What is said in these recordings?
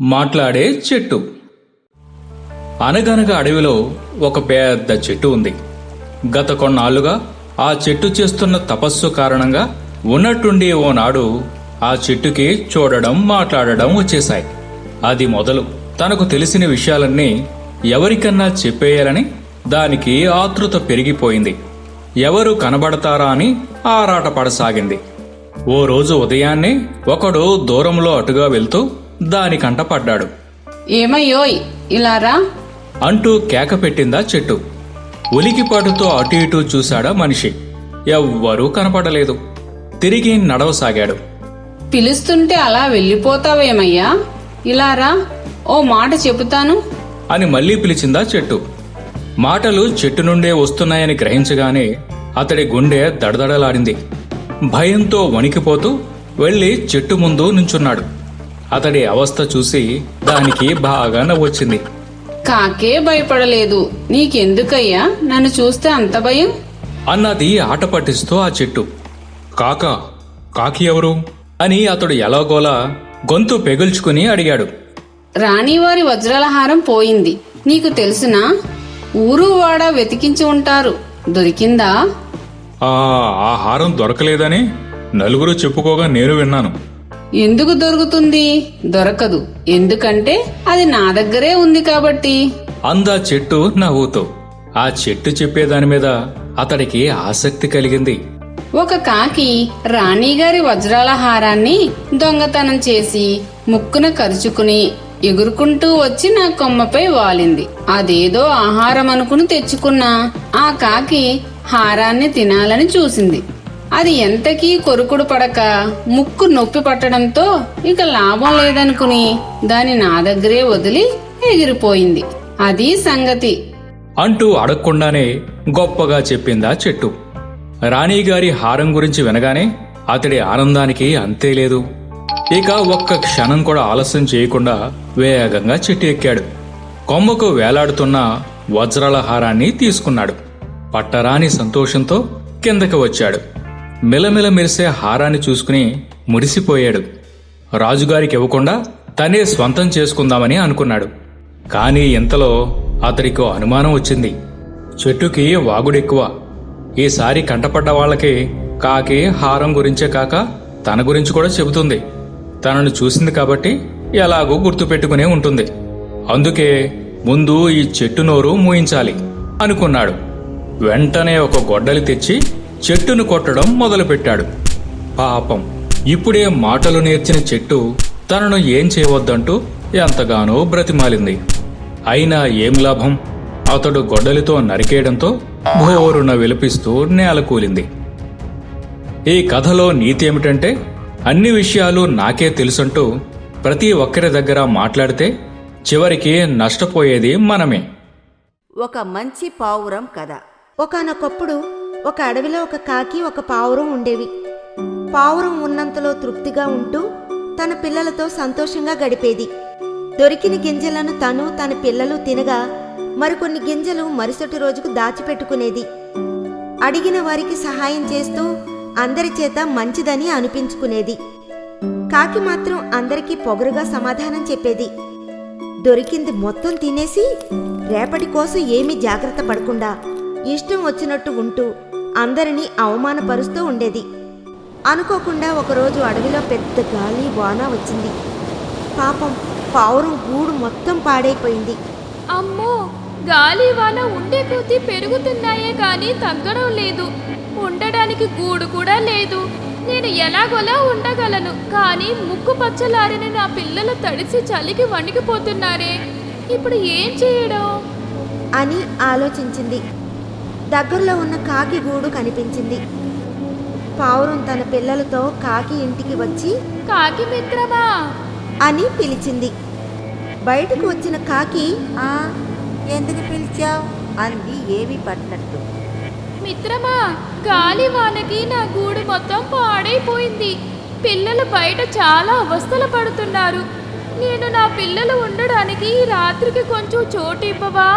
మాట్లాడే చెట్టు. అనగనగా అడవిలో ఒక పెద్ద చెట్టు ఉంది. గత కొన్నాళ్ళుగా ఆ చెట్టు చేస్తున్న తపస్సు కారణంగా ఉన్నట్టుండి ఓనాడు ఆ చెట్టుకి చూడడం మాట్లాడడం వచ్చేశాయి. అది మొదలు తనకు తెలిసిన విషయాలన్నీ ఎవరికన్నా చెప్పేయాలని దానికి ఆతృత పెరిగిపోయింది. ఎవరు కనబడతారా అని ఆరాటపడసాగింది. ఓ రోజు ఉదయాన్నే ఒకడు దూరంలో అటుగా వెళ్తూ దానికంట పడ్డాడు. ఏమయ్యోయ్ ఇలా రా. అంటూ కేక పెట్టిందా చెట్టు. ఉలికిపాటుతో అటు ఇటు చూశాడా మనిషి. ఎవ్వరూ కనపడలేదు. తిరిగి నడవసాగాడు. పిలుస్తుంటే అలా వెళ్ళిపోతావేమయ్యా? ఇలా రా. ఓ మాట చెబుతాను. అని మళ్ళీ పిలిచిందా చెట్టు. మాటలు చెట్టు నుండే వస్తున్నాయని గ్రహించగానే అతడి గుండె దడదడలాడింది. భయంతో వణికిపోతూ వెళ్ళి చెట్టు ముందు నుంచున్నాడు. అతడి అవస్థ చూసి దానికి బాగా నవ్వొచ్చింది. కాకే భయపడలేదు. నీకెందుకయ్యా? నన్ను చూస్తే అంత భయం? అన్నది ఆట పట్టిస్తూ ఆ చెట్టు. కాక కాకి ఎవరు? అని అతడు ఎలాగోలా గొంతు పెగుల్చుకుని అడిగాడు. రాణివారి వజ్రాల హారం పోయింది. నీకు తెలుసునా? ఊరు వాడ వెతికించి ఉంటారు. దొరికిందా? ఆ ఆ హారం దొరకలేదని నలుగురు చెప్పుకోగా నేను విన్నాను. ఎందుకు దొరుకుతుంది? దొరకదు. ఎందుకంటే అది నా దగ్గరే ఉంది కాబట్టి. అందా చెట్టు నవ్వుతూ ఆ చెట్టు చెప్పేదాని మీద అతడికి ఆసక్తి కలిగింది. ఒక కాకి రాణిగారి వజ్రాల హారాన్ని దొంగతనం చేసి ముక్కున కరుచుకుని ఎగురుకుంటూ వచ్చి నా కొమ్మపై వాలింది. అదేదో ఆహారం అనుకుని తెచ్చుకున్నా. ఆ కాకి హారాన్ని తినాలని చూసింది. అది ఎంతకీ కొరుకుడు పడక ముక్కు నొప్పి పట్టడంతో ఇక లాభం లేదనుకుని దాని నా దగ్గరే వదిలి ఎగిరిపోయింది. అది సంగతి. అంటూ అడగకుండానే గొప్పగా చెప్పిందా చెట్టు. రాణిగారి హారం గురించి వినగానే అతడి ఆనందానికి అంతే లేదు. ఇక ఒక్క క్షణం కూడా ఆలస్యం చేయకుండా వేగంగా చెట్టు ఎక్కాడు. కొమ్మకు వేలాడుతున్న వజ్రాల హారాన్ని తీసుకున్నాడు. పట్టరాని సంతోషంతో కిందకి వచ్చాడు. మెలమెల మెరిసే హారాన్ని చూసుకుని మురిసిపోయాడు. రాజుగారికి ఇవ్వకుండా తనే స్వంతం చేసుకుందామని అనుకున్నాడు. కానీ ఇంతలో అతడికి అనుమానం వచ్చింది. చెట్టుకి వాగుడెక్కువ. ఈసారి కంటపడ్డ వాళ్ళకి కాకి హారం గురించే కాక తన గురించి కూడా చెబుతుంది. తనను చూసింది కాబట్టి ఎలాగో గుర్తుపెట్టుకునే ఉంటుంది. అందుకే ముందు ఈ చెట్టు నోరు మూయించాలి అనుకున్నాడు. వెంటనే ఒక గొడ్డలి తెచ్చి చెట్టును కొట్టడం మొదలుపెట్టాడు. పాపం ఇప్పుడే మాటలు నేర్చిన చెట్టు తనను ఏం చేయవద్దంటూ ఎంతగానో బ్రతిమాలింది. అయినా ఏం లాభం? అతడు గొడ్డలితో నరికేయడంతో భోరున విలపిస్తూ నేల కూలింది. ఈ కథలో నీతి ఏమిటంటే అన్ని విషయాలు నాకే తెలుసంటూ ప్రతి ఒక్కరి దగ్గర మాట్లాడితే చివరికి నష్టపోయేది మనమే. ఒక మంచి పావురం కథ. ఒకనొకప్పుడు ఒక అడవిలో ఒక కాకి ఒక పావురం ఉండేవి. పావురం ఉన్నంతలో తృప్తిగా ఉంటూ తన పిల్లలతో సంతోషంగా గడిపేది. దొరికిన గింజలను తను తన పిల్లలు తినగా మరికొన్ని గింజలు మరుసటి రోజుకు దాచిపెట్టుకునేది. అడిగిన వారికి సహాయం చేస్తూ అందరి చేత మంచిదని అనిపించుకునేది. కాకి మాత్రం అందరికీ పొగరుగా సమాధానం చెప్పేది. దొరికింది మొత్తం తినేసి రేపటి కోసం ఏమీ జాగ్రత్త పడకుండా ఇష్టం వచ్చినట్టు ఉంటూ అందరినీ అవమానపరుస్తూ ఉండేది. అనుకోకుండా ఒకరోజు అడవిలో పెద్ద గాలి వాన వచ్చింది. పాపం పావురం గూడు మొత్తం పాడైపోయింది. అమ్మో! గాలి వాన ఉండే కొద్దీ పెరుగుతున్నాయే కానీ తగ్గడం లేదు. ఉండడానికి గూడు కూడా లేదు. నేను ఎలాగోలా ఉండగలను కానీ ముక్కు పచ్చలారిన నా పిల్లలు తడిసి చలికి వణికిపోతున్నారే. ఇప్పుడు ఏం చేయడం? అని ఆలోచించింది. దగ్గరలో ఉన్న కాకి గూడు కనిపించింది. పావురం తన పిల్లలతో కాకి ఇంటికి వచ్చి కాకి మిత్రమా? అని పిలిచింది. బయటకు వచ్చిన కాకి ఆ ఎందుకు పిలిచావు? అంది ఏమీ పట్టినట్టు మిత్రమా గాలి వానకి నా గూడు మొత్తం పాడైపోయింది. పిల్లలు బయట చాలా అవస్థలు పడుతున్నారు. నేను నా పిల్లలు ఉండడానికి రాత్రికి కొంచెం చోటు ఇవ్వవా?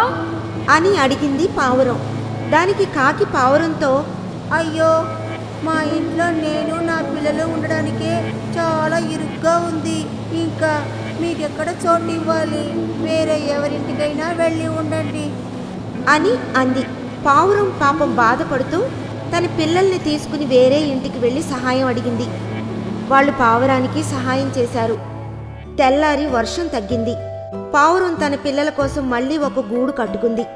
అని అడిగింది పావురం. దానికి కాకి పావురంతో అయ్యో మా ఇంట్లో నేను నా పిల్లలు ఉండడానికే చాలా ఇరుగ్గా ఉంది. ఇంకా మీకెక్కడ చోటు ఇవ్వాలి వేరే ఎవరింటికైనా వెళ్ళి ఉండండి. అని అంది. పావురం పాపం బాధపడుతూ తన పిల్లల్ని తీసుకుని వేరే ఇంటికి వెళ్ళి సహాయం అడిగింది. వాళ్ళు పావురానికి సహాయం చేశారు. తెల్లారి వర్షం తగ్గింది. పావురం తన పిల్లల కోసం మళ్ళీ ఒక గూడు కట్టుకుంది.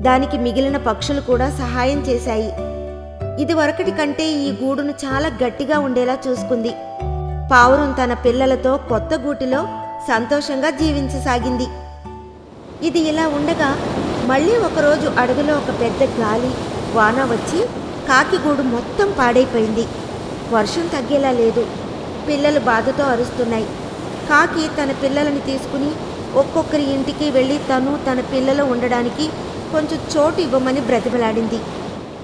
దానికి మిగిలిన పక్షులు కూడా సహాయం చేశాయి. ఇదివరకటి కంటే ఈ గూడును చాలా గట్టిగా ఉండేలా చూసుకుంది. పావురం తన పిల్లలతో కొత్త గూటిలో సంతోషంగా జీవించసాగింది. ఇది ఇలా ఉండగా మళ్ళీ ఒకరోజు అడవిలో ఒక పెద్ద గాలి వాన వచ్చి కాకిగూడు మొత్తం పాడైపోయింది. వర్షం తగ్గేలా లేదు. పిల్లలు బాధతో అరుస్తున్నాయి. కాకి తన పిల్లలని తీసుకుని ఒక్కొక్కరి ఇంటికి వెళ్ళి తను తన పిల్లలు ఉండడానికి కొంచెం చోటు ఇవ్వమని బ్రతిమలాడింది.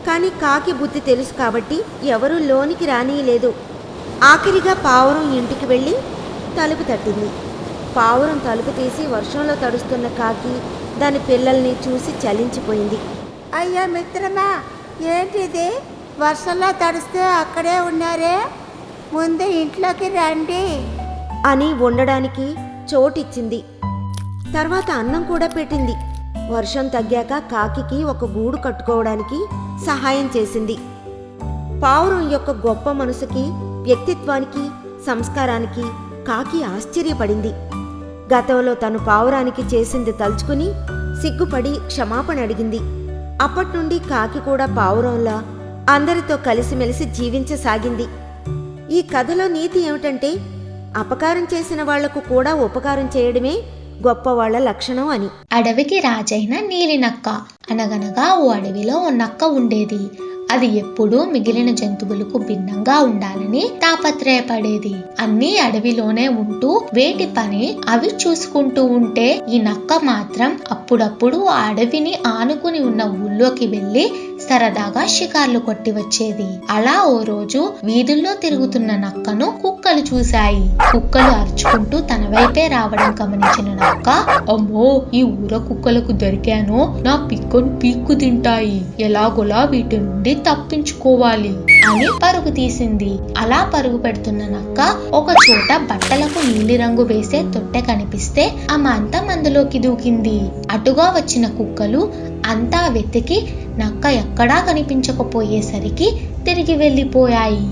కానీ కాకి బుద్ధి తెలుసు కాబట్టి ఎవరూ లోనికి రానియలేదు. ఆఖరిగా పావురం ఇంటికి వెళ్ళి తలుపు తట్టింది. పావురం తలుపు తీసి వర్షంలో తడుస్తున్న కాకి దాని పిల్లల్ని చూసి చలించిపోయింది. అయ్యా మిత్రమా ఏంటిది? వర్షంలో తడిస్తే అక్కడే ఉన్నారే? ముందు ఇంట్లోకి రండి. అని ఉండడానికి చోటిచ్చింది. తర్వాత అన్నం కూడా పెట్టింది. వర్షం తగ్గాక కాకికి ఒక గూడు కట్టుకోవడానికి సహాయం చేసింది. పావురం యొక్క గొప్ప మనసుకి వ్యక్తిత్వానికి సంస్కారానికి కాకి ఆశ్చర్యపడింది. గతంలో తను పావురానికి చేసింది తలుచుకుని సిగ్గుపడి క్షమాపణ అడిగింది. అప్పట్నుండి కాకి కూడా పావురంలా అందరితో కలిసిమెలిసి జీవించసాగింది. ఈ కథలో నీతి ఏమిటంటే అపకారం చేసిన వాళ్ళకు కూడా ఉపకారం చేయడమే గొప్పవాళ్ళ లక్షణం అని. అడవికి రాజైన నీలి నక్క అనగనగా ఓ అడవిలో ఓ నక్క ఉండేది. అది ఎప్పుడూ మిగిలిన జంతువులకు భిన్నంగా ఉండాలని తాపత్రయపడేది. అన్ని అడవిలోనే ఉంటూ వేటి పని అవి చూసుకుంటూ ఉంటే ఈ నక్క మాత్రం అప్పుడప్పుడు ఆ అడవిని ఆనుకుని ఉన్న ఊళ్ళోకి వెళ్ళి సరదాగా షికార్లు కొట్టి వచ్చేది. అలా ఓ రోజు వీధుల్లో తిరుగుతున్న నక్కను కుక్కలు చూశాయి. కుక్కలు అరుచుకుంటూ తన వైపే రావడం గమనించిన నక్క అమ్మో ఈ ఊర కుక్కలకు దొరికాను. నా పిక్కను పీక్కు తింటాయి. ఎలాగోలా వీటి నుండి తప్పించుకోవాలి అని పరుగు తీసింది. అలా పరుగు పెడుతున్న నక్క ఒక చోట బట్టలకు నీలిరంగు వేసే తొట్టె కనిపిస్తే ఆ మంతం అందులోకి దూకింది. అటుగా వచ్చిన కుక్కలు అంతా వెతికి నక్క ఎక్కడా కనిపించకపోయేసరికి తిరిగి వెళ్ళిపోయాయి.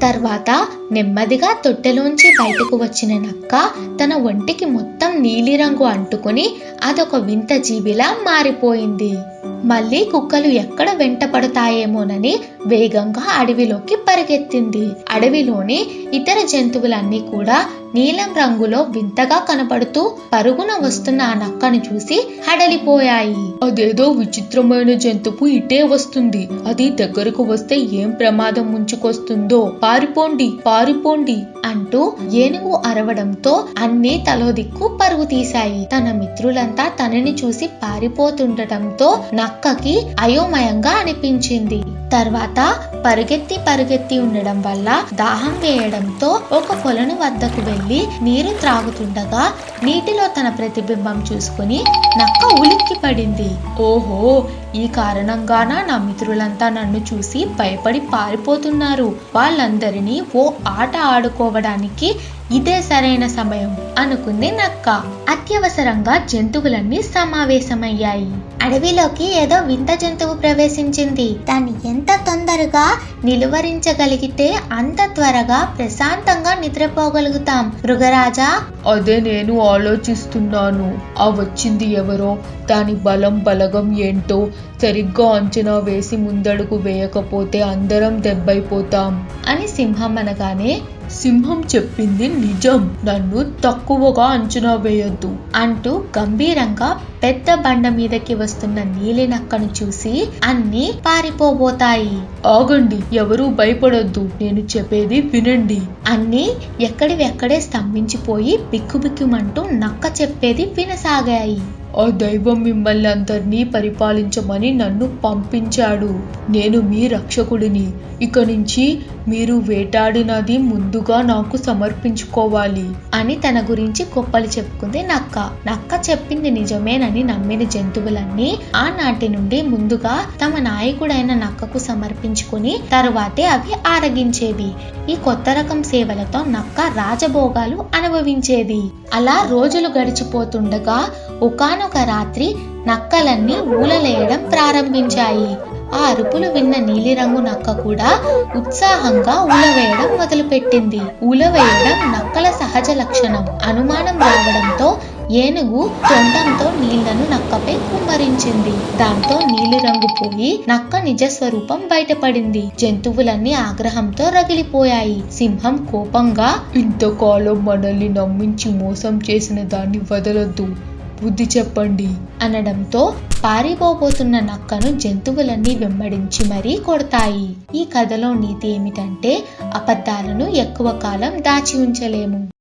తర్వాత నెమ్మదిగా తొట్టెలోంచి బయటకు వచ్చిన నక్క తన ఒంటికి మొత్తం నీలిరంగు అంటుకుని అదొక వింత జీవిలా మారిపోయింది. మళ్ళీ కుక్కలు ఎక్కడ వెంట పడతాయేమోనని వేగంగా అడవిలోకి పరిగెత్తింది. అడవిలోని ఇతర జంతువులన్నీ కూడా నీలం రంగులో వింతగా కనపడుతూ పరుగున వస్తున్న ఆ నక్కను చూసి హడలిపోయాయి. అదేదో విచిత్రమైన జంతువు ఇటే వస్తుంది. అది దగ్గరకు వస్తే ఏం ప్రమాదం ముంచుకొస్తుందో? పారిపోండి పారిపోండి అంటూ ఏనుగు అరవడంతో అన్ని తలో దిక్కు పరుగు తీశాయి. తన మిత్రులంతా తనని చూసి పారిపోతుండటంతో నక్కకి అయోమయంగా అనిపించింది. తర్వాత పరుగెత్తి పరుగెత్తి ఉండడం వల్ల దాహం వేయడంతో ఒక కొలను వద్దకు వెళ్ళి నీరు త్రాగుతుండగా నీటిలో తన ప్రతిబింబం చూసుకుని నక్క ఉలిక్కి పడింది ఓహో ఈ కారణంగాన నా మిత్రులంతా నన్ను చూసి భయపడి పారిపోతున్నారు. వాళ్ళందరినీ ఓ ఆట ఆడుకోవడానికి ఇదే సరైన సమయం అనుకుంది నక్క. అత్యవసరంగా జంతువులన్నీ సమావేశమయ్యాయి. అడవిలోకి ఏదో వింత జంతువు ప్రవేశించింది. దాన్ని ఎంత తొందరగా నిలువరించగలిగితే అంత త్వరగా ప్రశాంతంగా నిద్రపోగలుగుతాం. మృగరాజా! అదే నేను ఆలోచిస్తున్నాను. ఆ వచ్చింది ఎవరో? దాని బలం బలగం ఏంటో సరిగ్గా అంచనా వేసి ముందడుగు వేయకపోతే అందరం దెబ్బైపోతాం. అని సింహం అనగానే సింహం చెప్పింది నిజం. నన్ను తక్కువగా అంచనా వేయొద్దు అంటూ గంభీరంగా పెద్ద బండ మీదకి వస్తున్న నీలినక్కను చూసి అన్ని పారిపోబోతాయి. ఆగండి ఎవరూ భయపడొద్దు నేను చెప్పేది వినండి. అన్ని ఎక్కడివెక్కడే స్తంభించిపోయి బిక్కుబిక్కుమంటూ నక్క చెప్పేది వినసాగాయి. ఆ దైవం మిమ్మల్ని అందరినీ పరిపాలించమని నన్ను పంపించాడు. నేను మీ రక్షకుడిని. ఇక నుంచి మీరు వేటాడినది ముందుగా నాకు సమర్పించుకోవాలి అని తన గురించి గొప్పలు చెప్పుకుంది నక్క. నక్క చెప్పింది నిజమేనని నమ్మిన జంతువులన్నీ ఆనాటి నుండి ముందుగా తమ నాయకుడైన నక్కకు సమర్పించు చేయించుకుని తరువాతే అవి ఆరగించేవి. ఈ కొత్త రకం సేవలతో నక్క రాజభోగాలు అనుభవించేది. అలా రోజులు గడిచిపోతుండగా ఒకానొక రాత్రి నక్కలన్నీ ఊలలేయడం ప్రారంభించాయి. ఆ అరుపులు విన్న నీలిరంగు నక్క కూడా ఉత్సాహంగా ఊలవేయడం మొదలుపెట్టింది. ఊలవేయడం నక్కల సహజ లక్షణం. అనుమానం రావడంతో ఏనుగు తొండంతో నీళ్ళను నక్కపై కుమ్మరించింది. దాంతో నీలిరంగు పోయి నక్క నిజ స్వరూపం బయటపడింది. జంతువులన్నీ ఆగ్రహంతో రగిలిపోయాయి. సింహం కోపంగా ఇంతకాలం మనల్ని నమ్మించి మోసం చేసిన దాన్ని వదలొద్దు. బుద్ధి చెప్పండి అనడంతో పారిపోబోతున్న నక్కను జంతువులన్నీ వెంబడించి మరీ కొడతాయి. ఈ కథలో నీతి ఏమిటంటే అబద్ధాలను ఎక్కువ కాలం దాచి ఉంచలేము.